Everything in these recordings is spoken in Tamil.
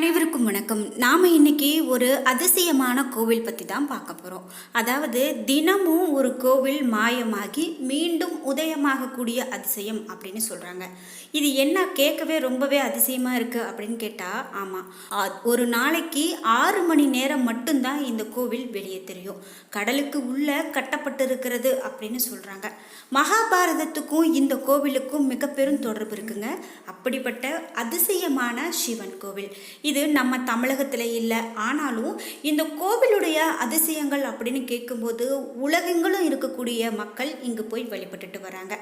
அனைவருக்கும் வணக்கம். நாம் இன்னைக்கு ஒரு அதிசயமான கோவில் பற்றி தான் பார்க்க போகிறோம் அதாவது தினமும் ஒரு கோவில் மாயமாகி மீண்டும் உதயமாகக்கூடிய அதிசயம் அப்படின்னு சொல்கிறாங்க இது என்ன கேட்கவே ரொம்பவே அதிசயமாக இருக்குது அப்படின்னு கேட்டால் ஆமாம் ஒரு நாளைக்கு ஆறு மணி நேரம் மட்டும்தான் இந்த கோவில் வெளியே தெரியும். கடலுக்கு உள்ளே கட்டப்பட்டிருக்கிறது அப்படின்னு சொல்கிறாங்க மகாபாரதத்துக்கும் இந்த கோவிலுக்கும் மிக பெரும் தொடர்பு இருக்குங்க. அப்படிப்பட்ட அதிசயமான சிவன் கோவில். இது நம்ம தமிழகத்தில் இல்லை. ஆனாலும் இந்த கோவிலுடைய அதிசயங்கள் அப்படின்னு கேட்கும்போது உலகெங்கிலும் இருக்கக்கூடிய மக்கள் இங்கு போய் வழிபட்டுட்டு வராங்க.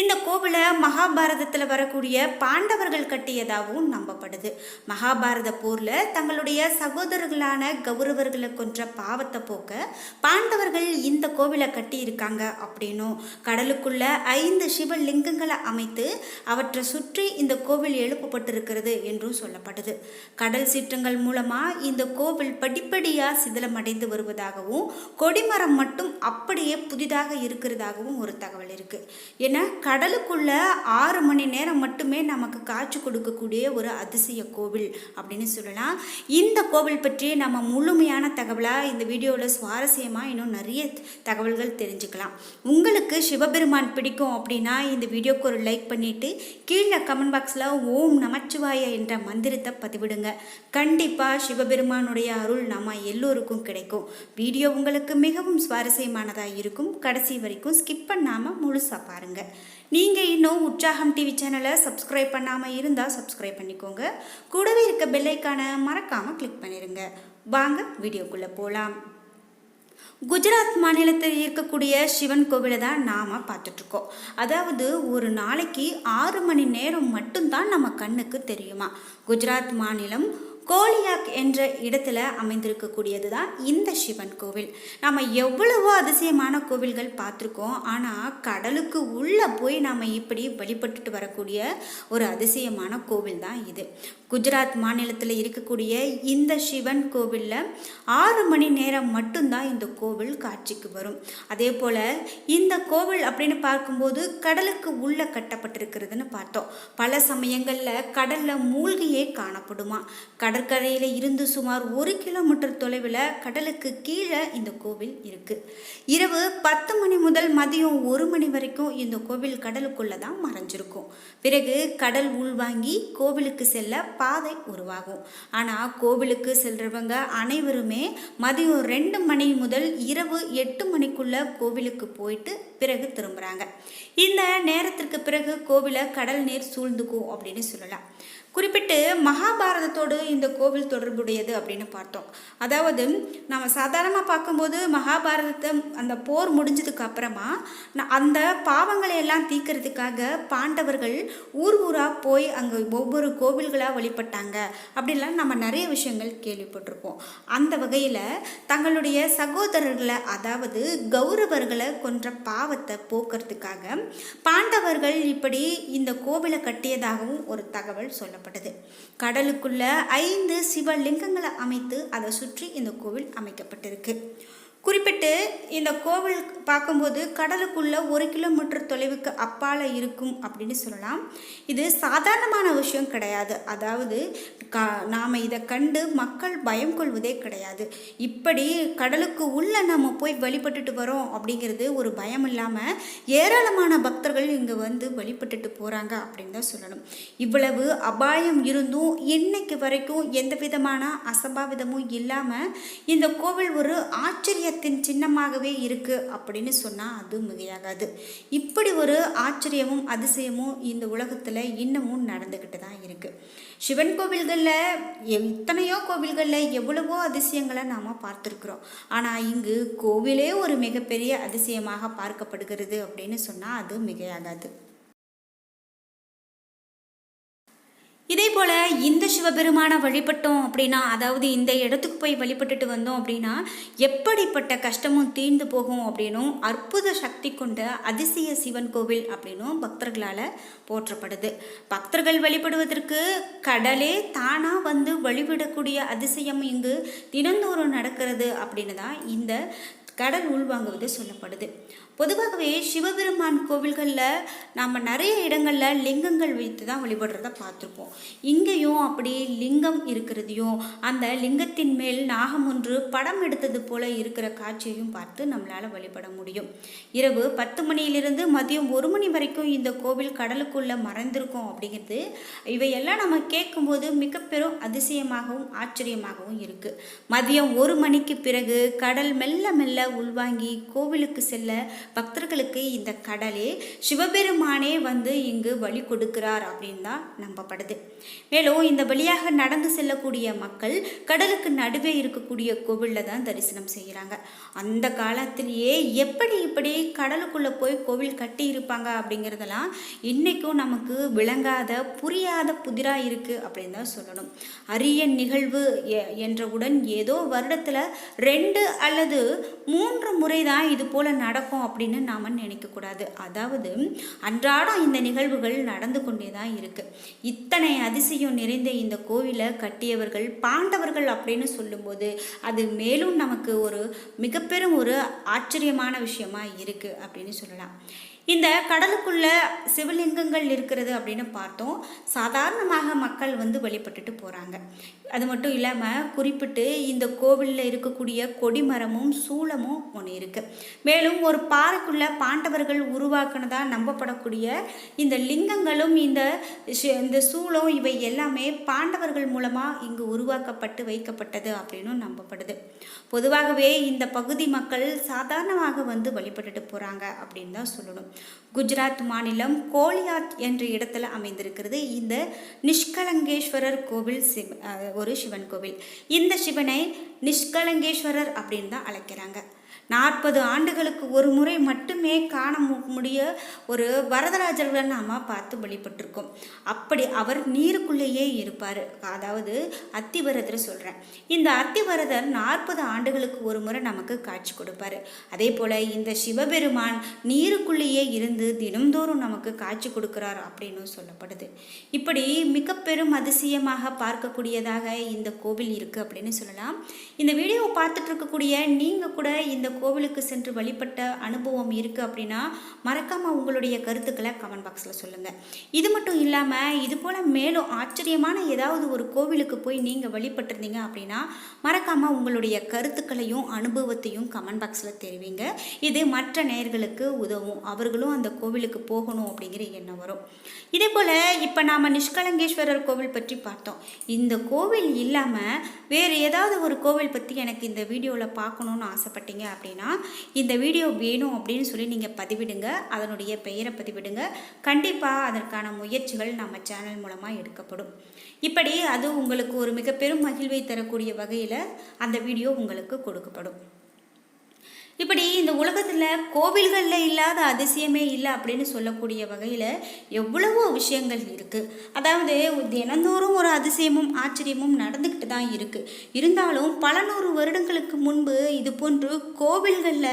இந்த கோவிலை மகாபாரதத்தில் வரக்கூடிய பாண்டவர்கள் கட்டியதாகவும் நம்பப்படுது. மகாபாரத போரில் தங்களுடைய சகோதரர்களான கௌரவர்களை கொன்ற பாவத்தை போக்க பாண்டவர்கள் இந்த கோவிலை கட்டியிருக்காங்க அப்படின்னும் கடலுக்குள்ள ஐந்து சிவலிங்கங்களை அமைத்து அவற்றை சுற்றி இந்த கோவில் எழுப்பப்பட்டிருக்கிறது என்றும் சொல்லப்படுது கடல் சீற்றங்கள் மூலமாக இந்த கோவில் படிப்படியாக சிதிலமடைந்து வருவதாகவும் கொடிமரம் மட்டும் அப்படியே புதிதாக இருக்கிறதாகவும் ஒரு தகவல் இருக்குது ஏன்னா கடலுக்குள்ள ஆறு மணி நேரம் மட்டுமே நமக்கு காட்சி கொடுக்கக்கூடிய ஒரு அதிசய கோவில் அப்படின்னு சொல்லலாம். இந்த கோவில் பற்றி நம்ம முழுமையான தகவலாக இந்த வீடியோவில் சுவாரஸ்யமாக இன்னும் நிறைய தகவல்கள் தெரிஞ்சுக்கலாம். உங்களுக்கு சிவபெருமான் பிடிக்கும் அப்படின்னா இந்த வீடியோக்கு ஒரு லைக் பண்ணிவிட்டு கீழே கமெண்ட் பாக்ஸில் ஓம் நமச்சிவாய என்ற மந்திரத்தை பதிவிடுங்க. கண்டிப்பாக சிவபெருமானுடைய அருள் நம்ம எல்லோருக்கும் கிடைக்கும். வீடியோ உங்களுக்கு மிகவும் சுவாரஸ்யமானதாக இருக்கும். கடைசி வரைக்கும் ஸ்கிப் பண்ணாமல் முழுசாக பாருங்கள் நீங்கள் இன்னும் உற்சாகம் டிவி சேனலை சப்ஸ்கிரைப் பண்ணாமல் இருந்தால் சப்ஸ்கிரைப் பண்ணிக்கோங்க. கூடவே இருக்க பெல்லைக்கான மறக்காமல் கிளிக் பண்ணிடுங்க வாங்க வீடியோக்குள்ளே போகலாம் குஜராத் மாநிலத்தில் இருக்கக்கூடிய சிவன் கோவிலை தான் நாம் பார்த்துட்ருக்கோம். அதாவது ஒரு நாளைக்கு ஆறு மணி நேரம் மட்டும்தான் நம்ம கண்ணுக்கு தெரியுமா? குஜராத் மாநிலம் கோலியாக் என்ற இடத்துல அமைந்திருக்கக்கூடியது தான் இந்த சிவன் கோவில். நம்ம எவ்வளவோ அதிசயமான கோவில்கள் பார்த்துருக்கோம். ஆனால் கடலுக்கு உள்ளே போய் நாம் இப்படி வழிபட்டுட்டு வரக்கூடிய ஒரு அதிசயமான கோவில் தான் இது. குஜராத் மாநிலத்தில் இருக்கக்கூடிய இந்த சிவன் கோவிலில் ஆறு மணி நேரம் மட்டும்தான் இந்த கோவில் காட்சிக்கு வரும். அதே போல் இந்த கோவில் அப்படின்னு பார்க்கும்போது கடலுக்கு உள்ளே கட்டப்பட்டிருக்கிறதுன்னு பார்த்தோம். பல சமயங்களில் கடலில் மூழ்கியே காணப்படுமா? கடல் கடற்கரையில் இருந்து சுமார் ஒரு கிலோமீட்டர் தொலைவில் கடலுக்கு கீழே இந்த கோவில் இருக்குது இரவு பத்து மணி முதல் மதியம் ஒரு மணி வரைக்கும் இந்த கோவில் கடலுக்குள்ளே தான் மறைஞ்சிருக்கும். பிறகு கடல் உள்வாங்கி கோவிலுக்கு செல்ல பாதை உருவாகும். ஆனால் கோவிலுக்கு செல்றவங்க அனைவருமே மதியம் ரெண்டு மணி முதல் இரவு எட்டு மணிக்குள்ள கோவிலுக்கு போயிட்டு பிறகு திரும்புகிறாங்க இந்த நேரத்திற்கு பிறகு கோவிலை கடல் நீர் சூழ்ந்துக்கும் அப்படின்னு சொல்லலாம். குறிப்பிட்டு மகாபாரதத்தோடு இந்த கோவில் தொடர்புடையது அப்படின்னு பார்த்தோம். அதாவது நம்ம சாதாரணமாக பார்க்கும்போது மகாபாரதத்தை அந்த போர் முடிஞ்சதுக்கு அப்புறமா அந்த பாவங்களை எல்லாம் தீக்கிறதுக்காக பாண்டவர்கள் ஊர் ஊராக போய் அங்கே ஒவ்வொரு கோவில்களாக வழிபட்டாங்க அப்படிலாம் நம்ம நிறைய விஷயங்கள் கேள்விப்பட்டிருப்போம். அந்த வகையில் தங்களுடைய சகோதரர்களை அதாவது கௌரவர்களை கொன்ற பாவத்தை போக்குறதுக்காக பாண்டவர்கள் இப்படி இந்த கோவிலை கட்டியதாகவும் ஒரு தகவல் சொல்லப்படும் அமைக்கப்பட்டது கடலுக்குள்ள ஐந்து சிவலிங்கங்களை அமைத்து அதை சுற்றி இந்த கோவில் அமைக்கப்பட்டிருக்கு. குறிப்பிட்டு இந்த கோவில் பார்க்கும்போது கடலுக்குள்ள ஒரு கிலோமீட்டர் தொலைவுக்கு அப்பால் இருக்கும் அப்படின்னு சொல்லலாம். இது சாதாரணமான விஷயம் கிடையாது. அதாவது கா நாம் இதை கண்டு மக்கள் பயம் கொள்வதே கிடையாது. இப்படி கடலுக்கு உள்ளே நம்ம போய் வழிபட்டுட்டு வரோம் அப்படிங்கிறது ஒரு பயம் இல்லாமல் ஏராளமான பக்தர்கள் இங்கே வந்து வழிபட்டுட்டு போகிறாங்க அப்படின்னு தான் சொல்லணும். இவ்வளவு அபாயம் இருந்தும் இன்னைக்கு வரைக்கும் எந்த விதமான அசம்பாவிதமும் இல்லாமல் இந்த கோவில் ஒரு ஆச்சரிய தெய்வத்தின் சின்னமாகவே இருக்குது அப்படின்னு சொன்னால் அது மிகையாகாது. இப்படி ஒரு ஆச்சரியமும் அதிசயமும் இந்த உலகத்தில் இன்னமும் நடந்துக்கிட்டு தான் இருக்குது சிவன் கோவில்களில் எத்தனையோ கோவில்களில் எவ்வளவோ அதிசயங்களை நாம் பார்த்துருக்குறோம். ஆனால் இங்கு கோவிலே ஒரு மிகப்பெரிய அதிசயமாக பார்க்கப்படுகிறது அப்படின்னு சொன்னால் அது மிகையாகாது. இதே போல் இந்த சிவபெருமானை வழிபட்டோம் அப்படின்னா அதாவது இந்த இடத்துக்கு போய் வழிபட்டுட்டு வந்தோம் அப்படின்னா எப்படிப்பட்ட கஷ்டமும் தீர்ந்து போகும் அப்படின்னும் அற்புத சக்தி கொண்ட அதிசய சிவன் கோவில் அப்படின்னும் பக்தர்களால் போற்றப்படுது. பக்தர்கள் வழிபடுவதற்கு கடலே தானாக வந்து வழிபடக்கூடிய அதிசயம் இங்கு தினந்தோறும் நடக்கிறது அப்படின்னு தான் இந்த கடல் உள்வாங்குவது சொல்லப்படுது. பொதுவாகவே சிவபெருமான் கோவில்களில் நாம் நிறைய இடங்களில் லிங்கங்கள் வைத்து தான் வழிபடுறத பார்த்துருப்போம். இங்கேயும் அப்படி லிங்கம் இருக்கிறதையும் அந்த லிங்கத்தின் மேல் நாகம் ஒன்று படம் எடுத்தது போல இருக்கிற காட்சியையும் பார்த்து நம்மளால் வழிபட முடியும். இரவு பத்து மணியிலிருந்து மதியம் ஒரு மணி வரைக்கும் இந்த கோவில் கடலுக்குள்ளே மறைந்திருக்கும் அப்படிங்கிறது இவையெல்லாம் நம்ம கேட்கும்போது மிக பெரும் அதிசயமாகவும் ஆச்சரியமாகவும் இருக்குது மதியம் ஒரு மணிக்கு பிறகு கடல் மெல்ல மெல்ல உள்வாங்கி கோவிலுக்கு செல்ல பக்தர்களுக்கு இந்த கடலே சிவபெருமானே வந்து இங்கு வழி கொடுக்கிறார் அப்படின்னு தான் நம்பப்படுது. மேலும் இந்த வழியாக நடந்து செல்லக்கூடிய மக்கள் கடலுக்கு நடுவே இருக்கக்கூடிய கோவிலில் தான் தரிசனம் செய்கிறாங்க அந்த காலத்திலேயே எப்படி இப்படி கடலுக்குள்ளே போய் கோவில் கட்டி இருப்பாங்க அப்படிங்கிறதெல்லாம் இன்றைக்கும் நமக்கு விளங்காத புரியாத புதிராக இருக்குது அப்படின்னு தான் சொல்லணும். அரிய நிகழ்வு எ- என்றவுடன் ஏதோ வருடத்தில் ரெண்டு அல்லது மூன்று முறை தான் இது போல் நடக்கும் அப்படின்னு நாம் நினைக்கக்கூடாது அதாவது அன்றாடம் இந்த நிகழ்வுகள் நடந்து கொண்டே தான் இருக்குது இத்தனை அதிசயம் நிறைந்த இந்த கோவிலை கட்டியவர்கள் பாண்டவர்கள் அப்படின்னு சொல்லும்போது அது மேலும் நமக்கு ஒரு மிகப்பெரும் ஒரு ஆச்சரியமான விஷயமா இருக்குது அப்படின்னு சொல்லலாம். இந்த கடலுக்குள்ள சிவலிங்கங்கள் இருக்கிறது அப்படின்னு பார்த்தோம். சாதாரணமாக மக்கள் வந்து வழிபட்டுட்டு போகிறாங்க அது மட்டும் இல்லாமல் குறிப்பிட்டு இந்த கோவிலில் இருக்கக்கூடிய கொடிமரமும் சூளமும் ஒன்று இருக்குது மேலும் ஒரு பாறைக்குள்ள பாண்டவர்கள் உருவாக்குனதாக நம்பப்படக்கூடிய இந்த லிங்கங்களும் இந்த இந்த சூளம் இவை எல்லாமே பாண்டவர்கள் மூலமாக இங்கு உருவாக்கப்பட்டு வைக்கப்பட்டது அப்படின்னு நம்பப்படுது. பொதுவாகவே இந்த பகுதி மக்கள் சாதாரணமாக வந்து வழிபட்டுட்டு போகிறாங்க அப்படின்னு தான் சொல்லணும். குஜராத் மாநிலம் கோலியாத் என்ற இடத்துல அமைந்திருக்கிறது. இந்த நிஷ்கலங்கேஸ்வரர் கோவில் சிவ ஒரு சிவன் கோவில். இந்த சிவனை நிஷ்கலங்கேஸ்வரர் அப்படின்னு தான் அழைக்கிறாங்க. நாற்பது ஆண்டுகளுக்கு ஒரு முறை மட்டுமே காண முடிய ஒரு வரதராஜர்களை நாம் பார்த்து வழிபட்டிருக்கோம். அப்படி அவர் நீருக்குள்ளேயே இருப்பார். அதாவது அத்திவரதர் சொல்கிறேன் இந்த அத்திவரதர் நாற்பது ஆண்டுகளுக்கு ஒரு முறை நமக்கு காட்சி கொடுப்பாரு. அதே போல் இந்த சிவபெருமான் நீருக்குள்ளேயே இருந்து தினம்தோறும் நமக்கு காட்சி கொடுக்கிறார் அப்படின்னு சொல்லப்படுது. இப்படி மிக பெரும் அதிசயமாக பார்க்கக்கூடியதாக இந்த கோவில் இருக்குது அப்படின்னு சொல்லலாம். இந்த வீடியோவை பார்த்துட்டு இருக்கக்கூடிய நீங்கள் கூட இந்த கோவிலுக்கு சென்று வழிபட்ட அனுபவம் இருக்குது அப்படின்னா மறக்காமல் உங்களுடைய கருத்துக்களை கமெண்ட் பாக்ஸில் சொல்லுங்கள் இது மட்டும் இல்லாமல் இது போல் மேலும் ஆச்சரியமான ஏதாவது ஒரு கோவிலுக்கு போய் நீங்கள் வழிபட்டிருந்தீங்க அப்படின்னா மறக்காமல் உங்களுடைய கருத்துக்களையும் அனுபவத்தையும் கமெண்ட் பாக்ஸில் தெரிவிங்க. இது மற்ற நேயர்களுக்கு உதவும். அவர்களும் அந்த கோவிலுக்கு போகணும் அப்படிங்கிற எண்ணம் வரும். இதே போல் இப்போ நாம் நிஷ்கலங்கேஸ்வரர் கோவில் பற்றி பார்த்தோம். இந்த கோவில் இல்லாமல் வேறு ஏதாவது ஒரு கோவில் பற்றி எனக்கு இந்த வீடியோவில் பார்க்கணுன்னு ஆசைப்பட்டீங்க அப்படின்னு இந்த வீடியோ வேணும் அப்படின்னு சொல்லி நீங்கள் பதிவிடுங்க. அதனுடைய பெயரை பதிவிடுங்க. கண்டிப்பாக அதற்கான முயற்சிகள் நம்ம சேனல் மூலமாக எடுக்கப்படும். இப்படி அது உங்களுக்கு ஒரு மிக பெரும் மகிழ்வை தரக்கூடிய வகையில் அந்த வீடியோ உங்களுக்கு கொடுக்கப்படும். இப்படி இந்த உலகத்தில் கோவில்களில் இல்லாத அதிசயமே இல்லை அப்படின்னு சொல்லக்கூடிய வகையில் எவ்வளவோ விஷயங்கள் இருக்குது அதாவது தினந்தோறும் ஒரு அதிசயமும் ஆச்சரியமும் நடந்துக்கிட்டு தான் இருக்குது இருந்தாலும் பல நூறு வருடங்களுக்கு முன்பு இது போன்று கோவில்களில்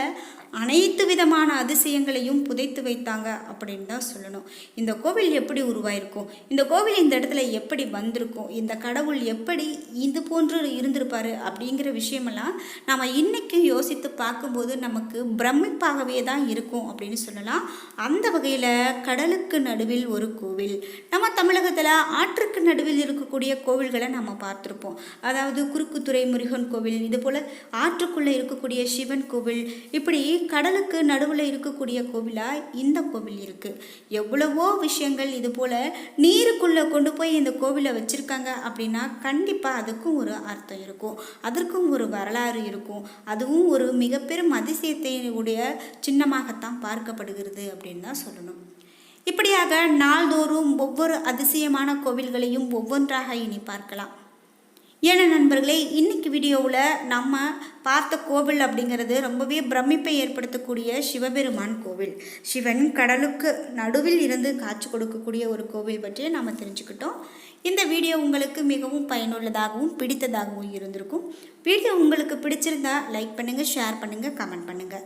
அனைத்து விதமான அதிசயங்களையும் புதைத்து வைத்தாங்க அப்படின்னு தான் சொல்லணும். இந்த கோவில் எப்படி உருவாயிருக்கும்? இந்த கோவில் இந்த இடத்துல எப்படி வந்திருக்கும்? இந்த கடவுள் எப்படி இது போன்று இருந்திருப்பாரு அப்படிங்கிற விஷயமெல்லாம் நாம் இன்றைக்கும் யோசித்து பார்க்கும்போது நமக்கு பிரமிப்பாகவே தான் இருக்கும் அப்படின்னு சொல்லலாம். அந்த வகையில் கடலுக்கு நடுவில் ஒரு கோவில் நம்ம தமிழகத்தில் ஆற்றுக்கு நடுவில் இருக்கக்கூடிய கோவில்களை நம்ம பார்த்துருப்போம். அதாவது குறுக்குத்துறை முருகன் கோவில் இது போல் ஆற்றுக்குள்ளே இருக்கக்கூடிய சிவன் கோவில் இப்படி கடலுக்கு நடுவில் இருக்கக்கூடிய கோவிலாக இந்த கோவில் இருக்குது எவ்வளவோ விஷயங்கள் இது போல் நீருக்குள்ளே கொண்டு போய் இந்த கோவிலை வச்சுருக்காங்க அப்படின்னா கண்டிப்பாக அதுக்கும் ஒரு அர்த்தம் இருக்கும். அதற்கும் ஒரு வரலாறு இருக்கும். அதுவும் ஒரு மிகப்பெரும் அதிசயத்தை உடைய சின்னமாகத்தான் பார்க்கப்படுகிறது அப்படின்னு தான் சொல்லணும். இப்படியாக நாள்தோறும் ஒவ்வொரு அதிசயமான கோவில்களையும் ஒவ்வொன்றாக இனி பார்க்கலாம். ஏன்னா நண்பர்களே இன்னைக்கு வீடியோவில் நம்ம பார்த்த கோவில் அப்படிங்கிறது ரொம்பவே பிரமிப்பை ஏற்படுத்தக்கூடிய சிவபெருமான் கோவில். சிவன் கடலுக்கு நடுவில் இருந்து காட்சி கொடுக்கக்கூடிய ஒரு கோவில் பற்றி நாம் தெரிஞ்சுக்கிட்டோம். இந்த வீடியோ உங்களுக்கு மிகவும் பயனுள்ளதாகவும் பிடித்ததாகவும் இருந்திருக்கும். வீடியோ உங்களுக்கு பிடிச்சிருந்தா லைக் பண்ணுங்கள் ஷேர் பண்ணுங்கள் கமெண்ட் பண்ணுங்கள்